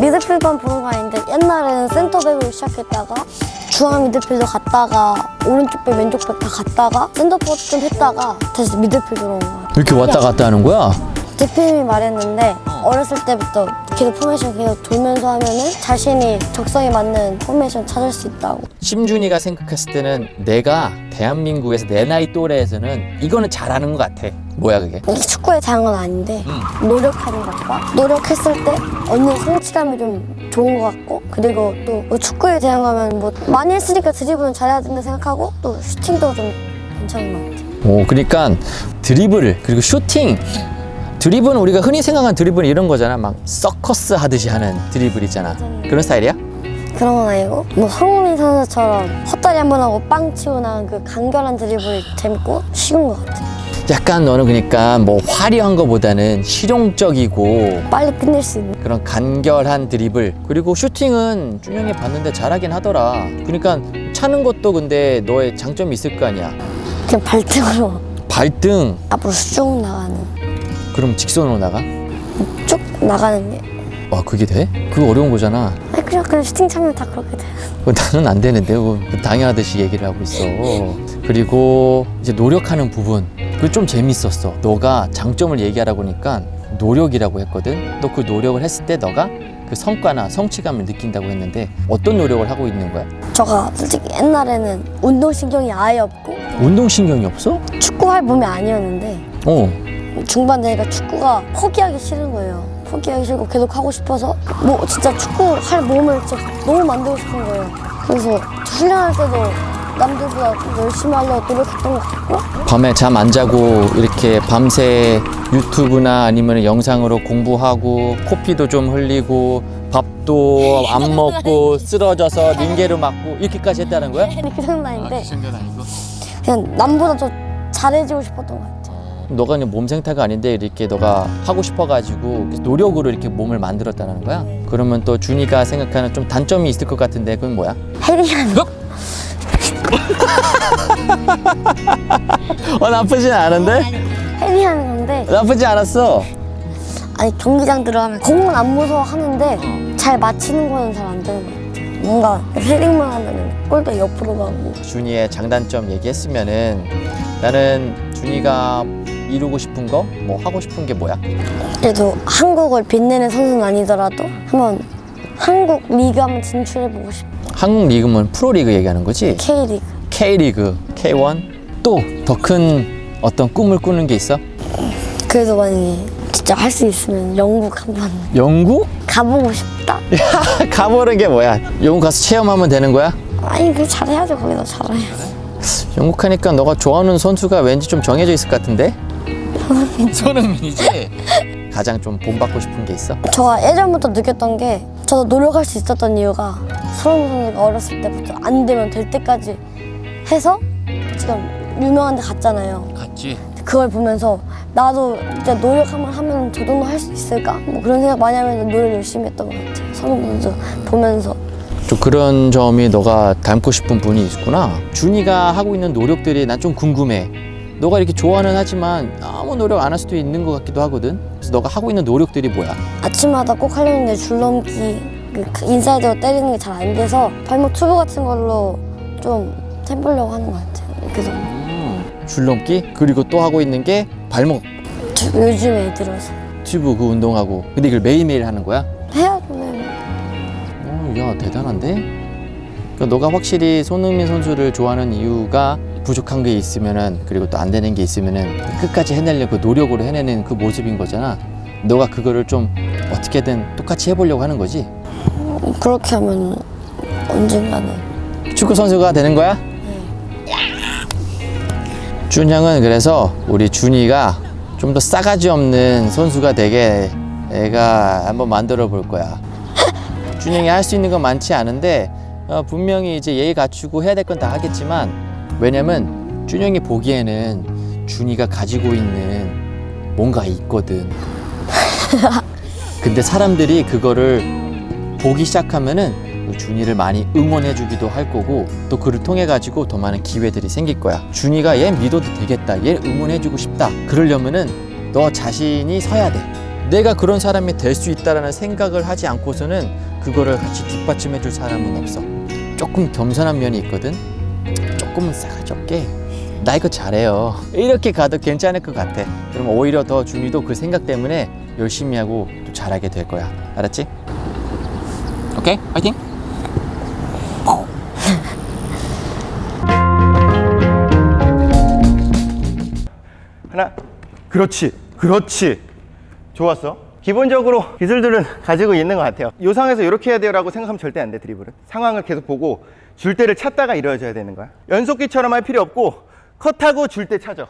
미드필드만 보는 거 아닌데 옛날에는 센터백으로 시작했다가 중앙 미드필더 갔다가 오른쪽 백 왼쪽 백 다 갔다가 센터포드 좀 했다가 다시 미드필드로 온 거야. 이렇게 왔다 갔다 하는 거야? 대표님이 말했는데 어렸을 때부터 계속 포메이션 계속 돌면서 하면은 자신이 적성에 맞는 포메이션 찾을 수 있다고. 심준이가 생각했을 때는 내가 대한민국에서 내 나이 또래에서는 이거는 잘하는 것 같아. 뭐야 그게? 이게 축구에 잘한 건 아닌데 노력하는 것과 노력했을 때 얻는 성취감이 좀 좋은 것 같고 그리고 또뭐 축구에 대한 거면 뭐 많이 했으니까 드리블은 잘해야 된다 생각하고 또 슈팅도 좀 괜찮은 것 같아요. 오, 그러니까 드리블 그리고 슈팅. 드리블은 우리가 흔히 생각하는 드리블은 이런 거잖아. 막 서커스 하듯이 하는 드리블 있잖아. 그런 스타일이야? 그런 건 아니고 뭐 손흥민 선수처럼 헛다리 한 번 하고 빵 치고 나간 그 간결한 드리블이 재밌고 쉬운 것 같아요. 약간 너는 그러니까 뭐 화려한 거보다는 실용적이고 빨리 끝낼 수 있는 그런 간결한 드리블 그리고 슈팅은 준영이 봤는데 잘하긴 하더라. 그러니까 차는 것도 근데 너의 장점이 있을 거 아니야. 그냥 발등으로 발등 앞으로 쭉 나가는 그럼 직선으로 나가? 쭉 나가는 게 와 그게 돼? 그거 어려운 거잖아. 아니 그냥 그냥 슈팅 차면 다 그렇게 돼요. 그거 나는 안 되는데 그거 당연하듯이 얘기를 하고 있어. 그리고 이제 노력하는 부분 그게 좀 재밌었어. 너가 장점을 얘기하라고 하니까 노력이라고 했거든. 너 그 노력을 했을 때 너가 그 성과나 성취감을 느낀다고 했는데 어떤 노력을 하고 있는 거야? 제가 솔직히 옛날에는 운동신경이 아예 없고 운동신경이 없어? 축구할 몸이 아니었는데 어. 중반 되니까 축구가 포기하기 싫은 거예요. 포기하기 싫고 계속 하고 싶어서 뭐 진짜 축구 할 몸을 진짜 너무 만들고 싶은 거예요. 그래서 훈련할 때도 남들보다 좀 열심히 하려고 노력했던 것 같고 밤에 잠 안 자고 이렇게 밤새 유튜브나 아니면 영상으로 공부하고 코피도 좀 흘리고 밥도 안 먹고 쓰러져서 링게로 맞고 이렇게까지 했다는 거야? 그 정도 아닌데 그냥 남보다 더 잘해지고 싶었던 것 같아요. 너가 그냥 몸 생태가 아닌데 이렇게 너가 하고 싶어가지고 노력으로 이렇게 몸을 만들었다는 거야? 그러면 또 준이가 생각하는 좀 단점이 있을 것 같은데 그건 뭐야? 헤딩하는 어 나쁘진 않은데? 헤딩하는 건데 나쁘지 않았어 아니 경기장 들어가면 공은 안 무서워 하는데 잘 맞히는 거는 잘 안 되는 것 같아요. 뭔가 헤딩만 하면 골도 옆으로 가고 준이의 장단점 얘기했으면은 나는 준이가 이루고 싶은 거? 뭐 하고 싶은 게 뭐야? 그래도 한국을 빛내는 선수는 아니더라도 한번 한국 리그 한번 진출해보고 싶어. 한국 리그면 프로리그 얘기하는 거지? K리그. K리그, K1 또 더 큰 어떤 꿈을 꾸는 게 있어? 그래도 만약에 진짜 할 수 있으면 영국 한번 영국? 가보고 싶다. 가보는 게 뭐야? 영국 가서 체험하면 되는 거야? 아니 그 잘해야죠 거기서 잘해야 영국 하니까 너가 좋아하는 선수가 왠지 좀 정해져 있을 것 같은데? 손흥민이지? 가장 좀 본받고 싶은 게 있어? 제가 예전부터 느꼈던 게 저도 노력할 수 있었던 이유가 손흥민 선수가 어렸을 때부터 안 되면 될 때까지 해서 지금 유명한 데 갔잖아요. 갔지 그걸 보면서 나도 진짜 노력 한번 하면 저 정도 할 수 있을까? 뭐 그런 생각 많이 하면서 노력 열심히 했던 것 같아요. 손흥민 선수 보면서. 좀 그런 점이 너가 닮고 싶은 분이 있구나 준이가 하고 있는 노력들이 난 좀 궁금해 너가 이렇게 좋아는 하지만 아무 노력 안 할 수도 있는 것 같기도 하거든 그래서 너가 하고 있는 노력들이 뭐야? 아침마다 꼭 하려는데 줄넘기 그 인사이드로 때리는 게 잘 안 돼서 발목 튜브 같은 걸로 좀 해보려고 하는 것 같아요. 그래서 줄넘기 그리고 또 하고 있는 게 발목 튜- 요즘에 들어서 튜브 그 운동하고 근데 이걸 매일매일 하는 거야? 해야 되면 어, 야 대단한데? 그러니까 너가 확실히 손흥민 선수를 좋아하는 이유가 부족한 게 있으면은 그리고 또 안 되는 게 있으면은 끝까지 해내려고 노력으로 해내는 그 모습인 거잖아. 너가 그거를 좀 어떻게든 똑같이 해보려고 하는 거지. 그렇게 하면 언젠가는 축구 선수가 되는 거야? 준 형은 그래서 우리 준이가 좀 더 싸가지 없는 선수가 되게 내가 한번 만들어 볼 거야. 준 형이 할 수 있는 건 많지 않은데 어, 분명히 이제 예의 갖추고 해야 될 건 다 하겠지만 왜냐면 준형이 보기에는 준이가 가지고 있는 뭔가 있거든. 근데 사람들이 그거를 보기 시작하면은 준이를 많이 응원해주기도 할 거고 또 그를 통해 가지고 더 많은 기회들이 생길 거야. 준이가 얘 믿어도 되겠다. 얘 응원해주고 싶다. 그러려면은 너 자신이 서야 돼. 내가 그런 사람이 될 수 있다라는 생각을 하지 않고서는 그거를 같이 뒷받침해 줄 사람은 없어. 조금 겸손한 면이 있거든. 조금은 싸가지 없게 나 이거 잘해요. 이렇게 가도 괜찮을 것 같아. 그럼 오히려 더 준이도 그 생각 때문에 열심히 하고 또 잘하게 될 거야. 알았지? 오케이, 파이팅. 하나 그렇지 그렇지 좋았어 기본적으로 기술들은 가지고 있는 것 같아요. 요 상황에서 이렇게 해야 돼요 라고 생각하면 절대 안 돼 드리블은. 상황을 계속 보고 줄 때를 찾다가 이루어져야 되는 거야. 연속기처럼 할 필요 없고 컷하고 줄 때 찾아